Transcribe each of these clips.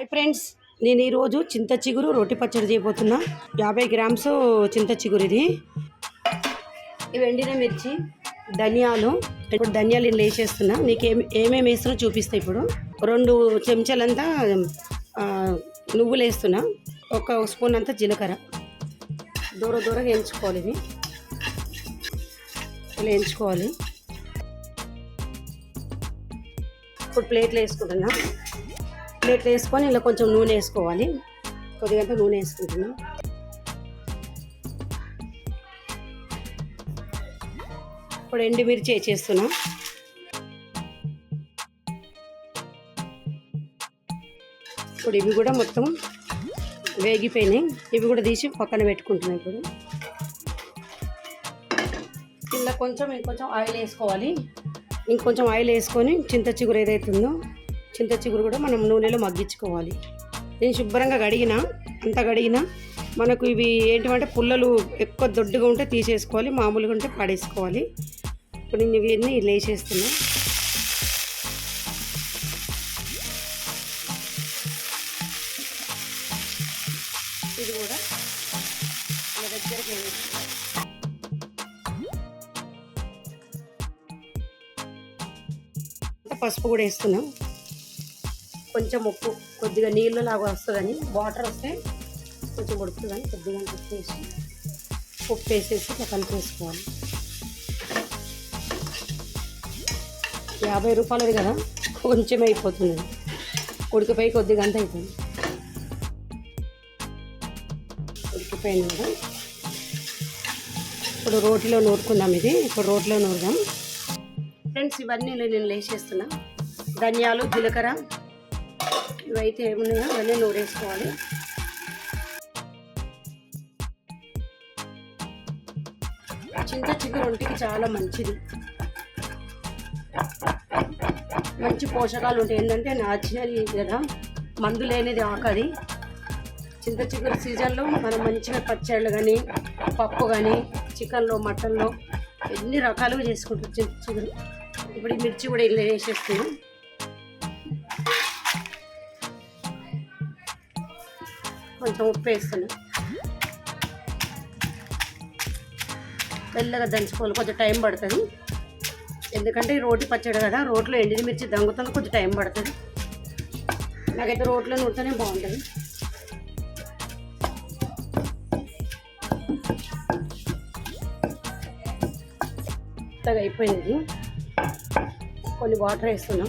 Hi friends నేను ఈరోజు చింత చిగురు రొట్టి పచ్చడి చేయబోతున్నా. యాభై గ్రామ్స్ చింత చిగురు ఇది. ఇవి ఎండిన మిర్చి ధనియాలు ఇప్పుడు ధనియాలు నేను వేసేస్తున్నా. నీకు ఏమి ఏమేమి వేస్తున్నా చూపిస్తా ఇప్పుడు. రెండు చెంచాలంతా నువ్వులు వేస్తున్నా. ఒక స్పూన్ అంతా జీలకర్ర. దూర దూరంగా ఎంచుకోవాలి ఇది. ఇలా ఎంచుకోవాలి ఇప్పుడు ప్లేట్లు వేసుకుంటున్నా. ప్లేట్లు వేసుకొని ఇలా కొంచెం నూనె వేసుకోవాలి. కొద్దిగంట నూనె వేసుకుంటున్నాం. ఇప్పుడు ఎండుమిర్చి వేసేస్తున్నాం. ఇప్పుడు ఇవి కూడా మొత్తం వేగిపోయినాయి. ఇవి కూడా తీసి పక్కన పెట్టుకుంటున్నాయి ఇప్పుడు. ఇలా కొంచెం ఇంకొంచెం ఆయిల్ వేసుకోవాలి. ఇంకొంచెం ఆయిల్ వేసుకొని చింత చిగురు ఏదైతుందో చింత చిగురు కూడా మనం నూనెలో మగ్గించుకోవాలి. నేను శుభ్రంగా కడిగిన అంత కడిగినా మనకు ఇవి ఏంటంటే పుల్లలు ఎక్కువ దొడ్డుగా ఉంటే తీసేసుకోవాలి మామూలుగా ఉంటే పడేసుకోవాలి. ఇప్పుడు నేను ఇవన్నీ లేచేస్తున్నా ఇది కూడా మన దగ్గరికి పసుపు కూడా వేస్తున్నాం. కొంచెం ఉప్పు కొద్దిగా నీళ్ళు లాగా వస్తుందని వాటర్ వస్తే కొంచెం ఉడుకుతుందని కొద్దిగా ఉప్పు వేసి ఉప్పు వేసేసి పక్కన కలిపేసుకోవాలి యాభై రూపాయలది కదా కొంచెం అయిపోతుంది. ఉడికిపోయి కొద్దిగా అంత అవుతుంది ఉడికిపోయింది కదా. ఇప్పుడు రోటీలో నూరుకుందాం ఇది. ఇప్పుడు రోటీలో నూరుదాం. ఫ్రెండ్స్ ఇవన్నీ నేను లేచేస్తున్నా ధనియాలు జీలకర్ర ఇవైతే ఏమున్నాయో అవన్నీ నూరేసుకోవాలి చింత చిగురు ఒంటికి చాలా మంచిది. మంచి పోషకాలు ఉంటాయి. ఏంటంటే నాచురల్ కదా మందు లేనిది ఆకది చింత చిగురు సీజన్లో మనం మంచిగా పచ్చళ్ళు కానీ పప్పు కానీ చికెన్లో మటన్లో ఎన్ని రకాలుగా చేసుకుంటారు చింత చిగురు. ఇప్పుడు మిర్చి కూడా ఇలా వేసేస్తున్నాం. కొంచెం ఉప్పు వేస్తున్నా. మెల్లగా దంచుకోవాలి కొంచెం టైం పడుతుంది. ఎందుకంటే ఈ రోటి పచ్చడి కదా రోట్లో ఎండిన మిర్చి దంగుతుంది కొంచెం టైం పడుతుంది. నాకైతే రోట్లో నూరుతూనే బాగుంటుంది. అయిపోయింది కొన్ని వాటర్ వేస్తున్నాం.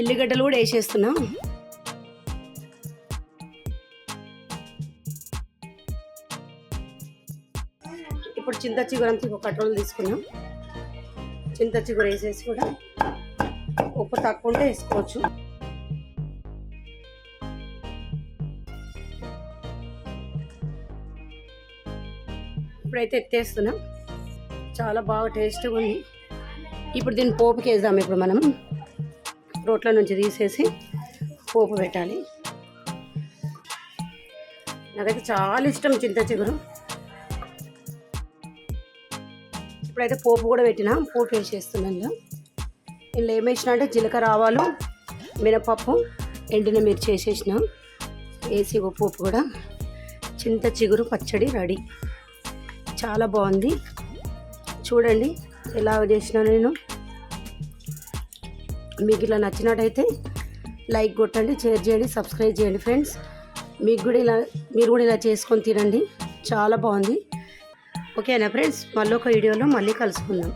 ఎల్లిగడ్డలు కూడా వేసేస్తున్నాం. ఇప్పుడు చింత చిగురంతా ఒక కట్టలు తీసుకున్నాం. చింత చిగురు వేసేసి కూడా ఉప్పు తక్కువ ఉంటే వేసుకోవచ్చు. ఇప్పుడైతే ఎత్తేస్తున్నాం. చాలా బాగా టేస్ట్గా ఉంది. ఇప్పుడు దీన్ని పోపుకి వేద్దాం ఇప్పుడు మనం. రోట్లో నుంచి తీసేసి పోపు పెట్టాలి. నాకైతే చాలా ఇష్టం చింత చిగురు. ఇప్పుడైతే పోపు కూడా పెట్టిన పోపు వేసేస్తున్నాను ఇందులో ఏం వేసిన అంటే జీలకర్ర ఆవాలు మినపప్పు ఎండిన మిర్చి వేసేసిన. వేసి ఒక పోపు కూడా. చింత చిగురు పచ్చడి రెడీ. చాలా బాగుంది. చూడండి ఎలా చేసినా నేను. మీకు ఇలా నచ్చినట్టయితే లైక్ కొట్టండి షేర్ చేయండి సబ్స్క్రైబ్ చేయండి ఫ్రెండ్స్. మీకు కూడా ఇలా మీరు కూడా ఇలా చేసుకొని తినండి. చాలా బాగుంది. ఓకేనా ఫ్రెండ్స్? మళ్ళీ ఒక వీడియోలో మళ్ళీ కలుసుకుందాం.